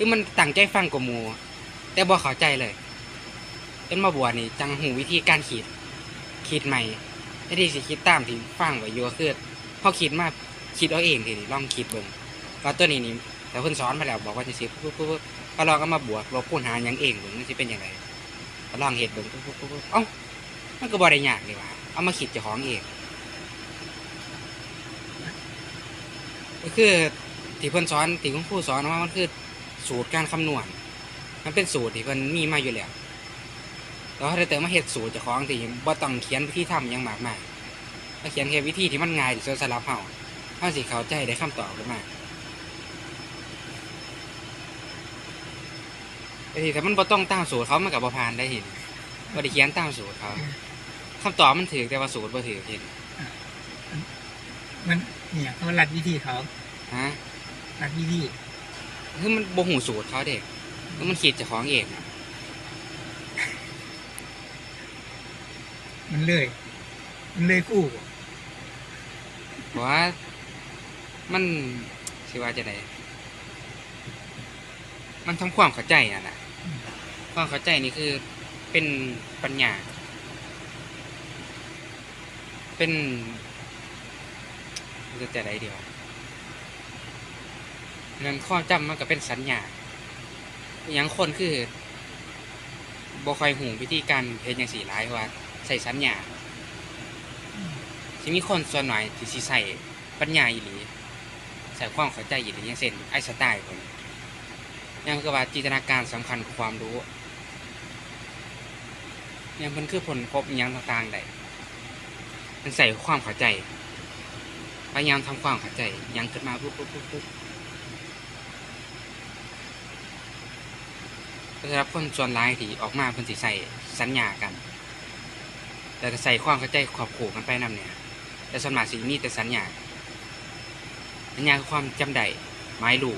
คือมันตั้งใจฟังกว่าหมู แต่บ่เข้าใจเลยจนมาบวชนี่จังหูวิธีการคิดคิดใหม่ไอ้ที่สิคิดตามที่ฟังไว้อยู่ก็คือเฮาคิดมาคิดเอาเองทีนี้ลองคิดเบิ่งว่าตัวนี้นี่แต่เพิ่นสอนมาแล้วบอกว่าจังซี่ปุ๊บปุ๊บปุ๊บก็ลองเอามาบวกลบคูณหารหยังเองเบิ่งมันสิเป็นจังไดก็ลองเฮ็ดเบิ่งปุ๊บปุ๊บปุ๊บเอ้ามันก็บ่ได้ยากนี่ว่าเอามาคิดเจ้าของเองก็คือที่เพิ่นสอนที่คุณครูสอนว่ามันคือ สูตรการคำนวณ มันเป็นสูตรที่เพิ่นมีมาอยู่แล้วแล้วถ้าได้เติมมาเฮ็ดสูตรเจ้าของที่บ่ต้องเขียนวิธีทำหยังมากมายถ้าเขียนแค่วิธีที่มันง่ายที่สุดสำหรับเฮาเฮาสิเข้าใจได้คำตอบขึ้นมาแต่ที่ถ้ามันบ่ต้องตามสูตรเขามันก็บ่ผ่านได้เห็นบ่ได้เขียนตามสูตรเขาคำตอบมันถูกแต่ว่าสูตรบ่ถูกเห็นมันเนี่ยเขารัดวิธีเขาฮะรัดวิธี คือมันบ่หูสูตรเขาเด็กคือมันคิดเจ้าของเองอะมันเลยมันเลยคู่เพราะว่ามันสิว่าจะไดมันทำความเข้าใจอะนะความเข้าใจนี่คือเป็นปัญญา เป็นจะจะไดเดียว เงินข้อจำมันก็เป็นสัญญาอย่างคนคือบ่ค่อยหูวิธีการเฮ็ดจังซี่หลายว่า ใส่สัญญาสิมีคนส่วนหน่อยที่สิใส่ปัญญาอีหลีใส่ความเข้าใจอีหลีอย่างเช่นไอสไตล์คนยังก็ว่าจินตนาการสำคัญกว่าความรู้ยังมันคือผลพบอหยังต่างๆได้มันใส่ความเข้าใจพยายามทำความเข้าใจยังขึ้นมาปุ๊บปุ๊บปุ๊บปุ๊บ สำหรับคนส่วนร้ายที่ออกมาเพิ่นสิใส่สัญญากันแต่ก็ใส่ความเข้าใจขอบขู่กันไปนำเนี่ยแต่ส่วนมากสิมีแต่สัญญา สัญญาคือความจำได้หมายรู้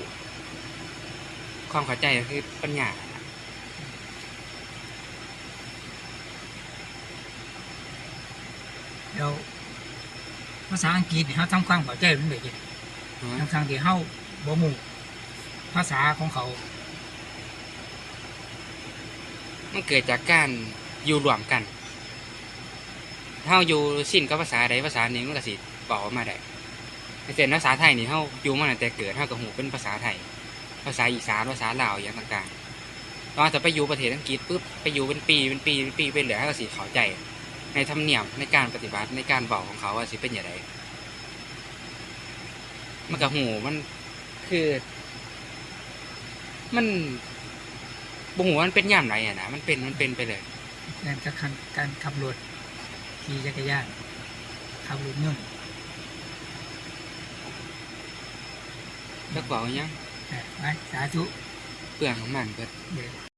ความเข้าใจก็คือปัญญาเดี๋ยวภาษาอังกฤษนี่เขาทำความเข้าใจมันเลยทั้งทางๆที่เขาบ่หมู่ภาษาของเขา มันเกิดจากการอยู่รวมกันถ้าเราอยู่สิ้นกับภาษาใดภาษาหนึ่งมันก็สิบอกออกมาได้เช่นภาษาไทยนี่เราอยู่มาตั้งแต่เกิดเรากับหูเป็นภาษาไทย ภาษาอีสานภาษาลาวอย่างต่างๆตอนจะไปอยู่ประเทศอังกฤษปุ๊บไปอยู่เป็นปีเป็นปีเป็นปีไปเหลือเราก็สิเข้าใจ ในธรรมเนียมในการปฏิบัติในการบอกของเขาว่าสิเป็นอย่างไรมันกับหูมันคือ มัน บ่หูว่ามันเป็นย่ามไรอะนะมันเป็นมันเป็นไปเลยการการการขับรถขี่จักรยานขับรถยนต์แล้วกว่ายังเออไปสาธุ เปลืองของมันก็เดี๋ยว